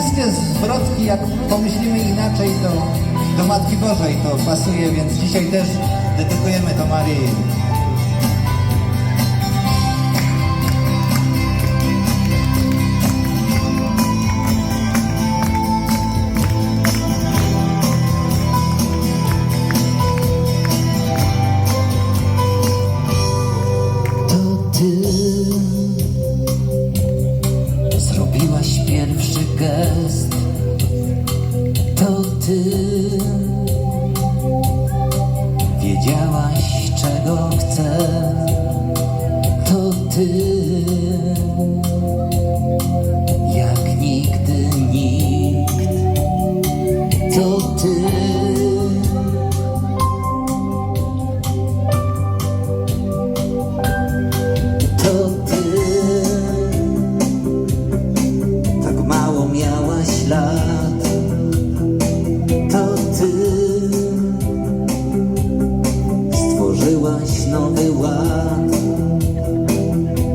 wszystkie zwrotki, jak pomyślimy inaczej, to do Matki Bożej to pasuje, więc dzisiaj też dedykujemy to Marii. i told to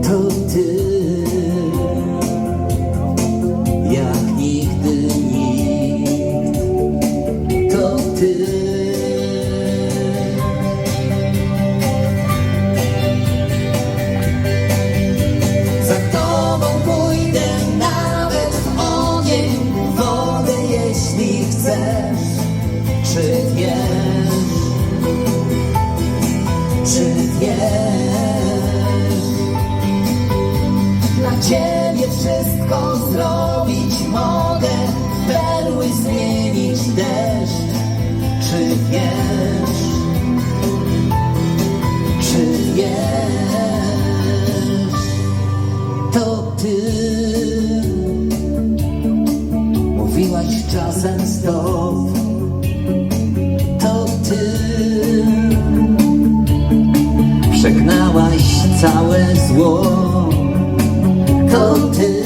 To ty jak nigdy nikt. To ty. Czy Przegnałaś całe zło. To ty.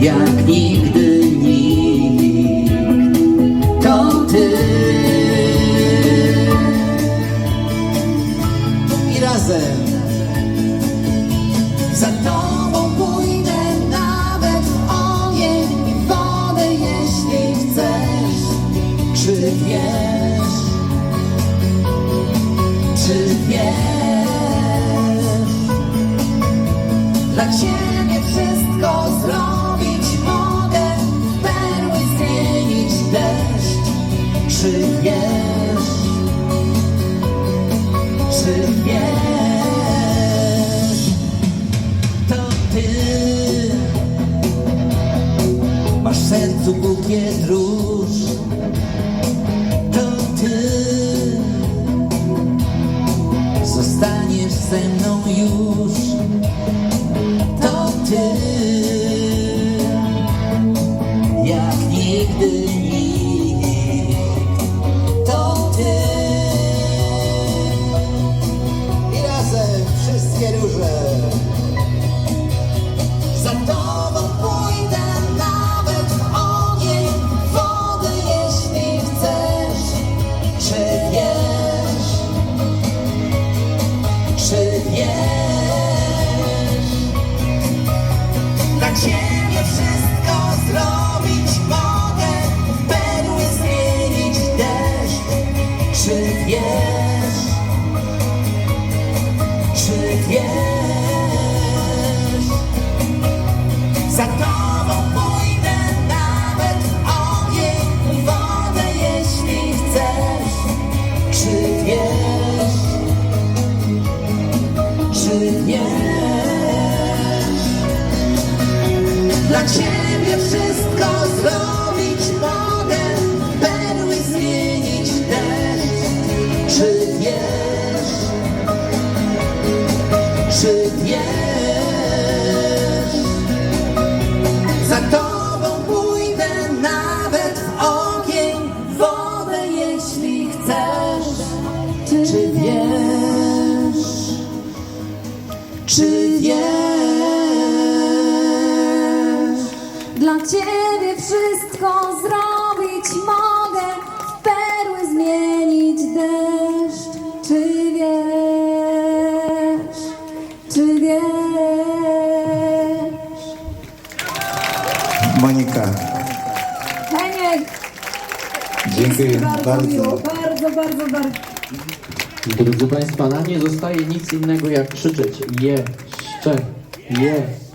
Jak nigdy Czy To ty. Jak nigdy nikt To ty. I razem wszystkie róże. Za tobą pójdę nawet w ogień, w wodę, jeśli chcesz. Czy Czy wiesz? Za tobą pójdę nawet w ogień, w wodę, jeśli chcesz. Czy wiesz? Czy wiesz? Dla ciebie wszystko zrobić Czy wiesz? Monika. Heniek, Dziękuję bardzo, miło, bardzo. bardzo, bardzo, bardzo. Drodzy Państwa, nam nie zostaje nic innego jak krzyczeć jeszcze, jeszcze,